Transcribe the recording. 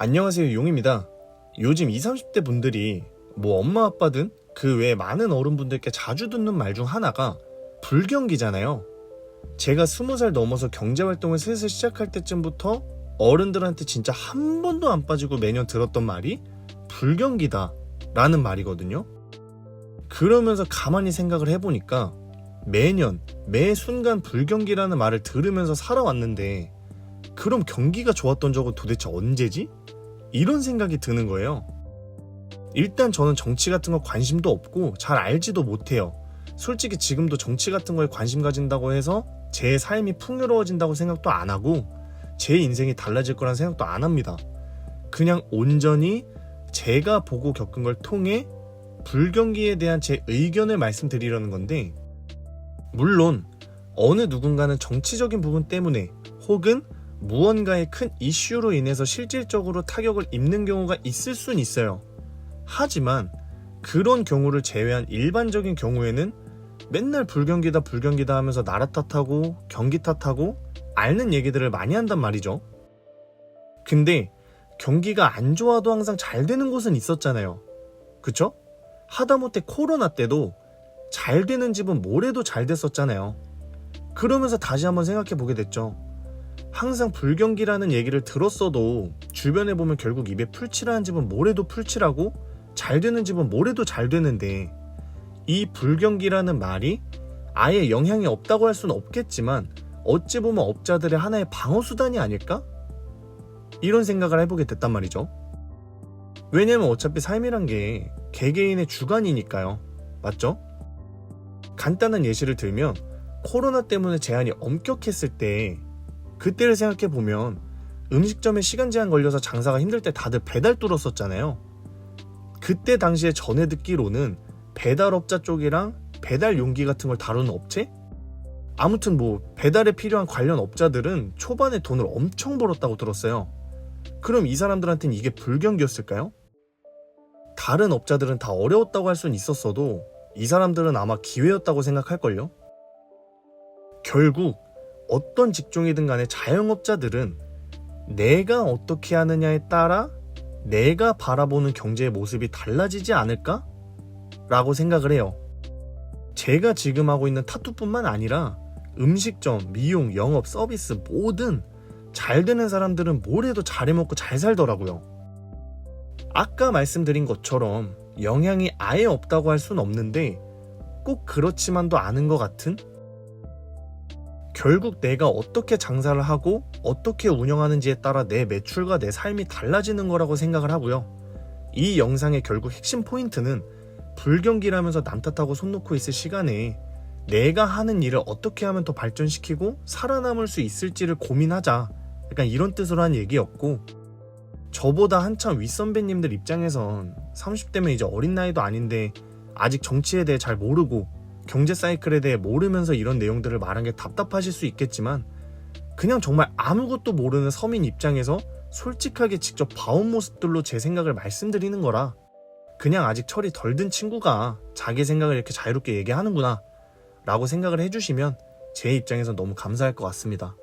안녕하세요 용입니다. 요즘 20, 30대 분들이 뭐 엄마 아빠든 그 외에 많은 어른분들께 자주 듣는 말 중 하나가 불경기잖아요. 제가 20살 넘어서 경제활동을 슬슬 시작할 때쯤부터 어른들한테 진짜 한 번도 안 빠지고 매년 들었던 말이 불경기다 라는 말이거든요. 그러면서 가만히 생각을 해보니까 매년 매 순간 불경기라는 말을 들으면서 살아왔는데 그럼 경기가 좋았던 적은 도대체 언제지? 이런 생각이 드는 거예요. 일단 저는 정치 같은 거 관심도 없고 잘 알지도 못해요. 솔직히 지금도 정치 같은 거에 관심 가진다고 해서 제 삶이 풍요로워진다고 생각도 안 하고 제 인생이 달라질 거란 생각도 안 합니다. 그냥 온전히 제가 보고 겪은 걸 통해 불경기에 대한 제 의견을 말씀드리려는 건데 물론 어느 누군가는 정치적인 부분 때문에 혹은 무언가의 큰 이슈로 인해서 실질적으로 타격을 입는 경우가 있을 순 있어요. 하지만 그런 경우를 제외한 일반적인 경우에는 맨날 불경기다 불경기다 하면서 나라 탓하고 경기 탓하고 앓는 얘기들을 많이 한단 말이죠. 근데 경기가 안 좋아도 항상 잘 되는 곳은 있었잖아요. 그쵸? 하다못해 코로나 때도 잘 되는 집은 뭐래도 잘 됐었잖아요. 그러면서 다시 한번 생각해 보게 됐죠. 항상 불경기라는 얘기를 들었어도 주변에 보면 결국 입에 풀칠하는 집은 뭐래도 풀칠하고 잘 되는 집은 뭐래도 잘 되는데 이 불경기라는 말이 아예 영향이 없다고 할 수는 없겠지만 어찌 보면 업자들의 하나의 방어 수단이 아닐까? 이런 생각을 해보게 됐단 말이죠. 왜냐면 어차피 삶이란 게 개개인의 주관이니까요. 맞죠? 간단한 예시를 들면 코로나 때문에 제한이 엄격했을 때 그때를 생각해 보면 음식점에 시간 제한 걸려서 장사가 힘들 때 다들 배달 뚫었었잖아요. 그때 당시에 전해 듣기로는 배달업자 쪽이랑 배달 용기 같은 걸 다루는 업체? 아무튼 뭐 배달에 필요한 관련 업자들은 초반에 돈을 엄청 벌었다고 들었어요. 그럼 이 사람들한테는 이게 불경기였을까요? 다른 업자들은 다 어려웠다고 할 수는 있었어도 이 사람들은 아마 기회였다고 생각할걸요? 결국 어떤 직종이든 간에 자영업자들은 내가 어떻게 하느냐에 따라 내가 바라보는 경제의 모습이 달라지지 않을까? 라고 생각을 해요. 제가 지금 하고 있는 타투뿐만 아니라 음식점, 미용, 영업, 서비스 뭐든 잘 되는 사람들은 뭘 해도 잘 해 먹고 잘 살더라고요. 아까 말씀드린 것처럼 영향이 아예 없다고 할 수는 없는데 꼭 그렇지만도 않은 것 같은? 결국 내가 어떻게 장사를 하고 어떻게 운영하는지에 따라 내 매출과 내 삶이 달라지는 거라고 생각을 하고요. 이 영상의 결국 핵심 포인트는 불경기라면서 남 탓하고 손 놓고 있을 시간에 내가 하는 일을 어떻게 하면 더 발전시키고 살아남을 수 있을지를 고민하자. 약간 이런 뜻으로 한 얘기였고, 저보다 한참 윗선배님들 입장에선 30대면 이제 어린 나이도 아닌데 아직 정치에 대해 잘 모르고 경제 사이클에 대해 모르면서 이런 내용들을 말한 게 답답하실 수 있겠지만 그냥 정말 아무것도 모르는 서민 입장에서 솔직하게 직접 봐온 모습들로 제 생각을 말씀드리는 거라 그냥 아직 철이 덜 든 친구가 자기 생각을 이렇게 자유롭게 얘기하는구나 라고 생각을 해주시면 제 입장에서 너무 감사할 것 같습니다.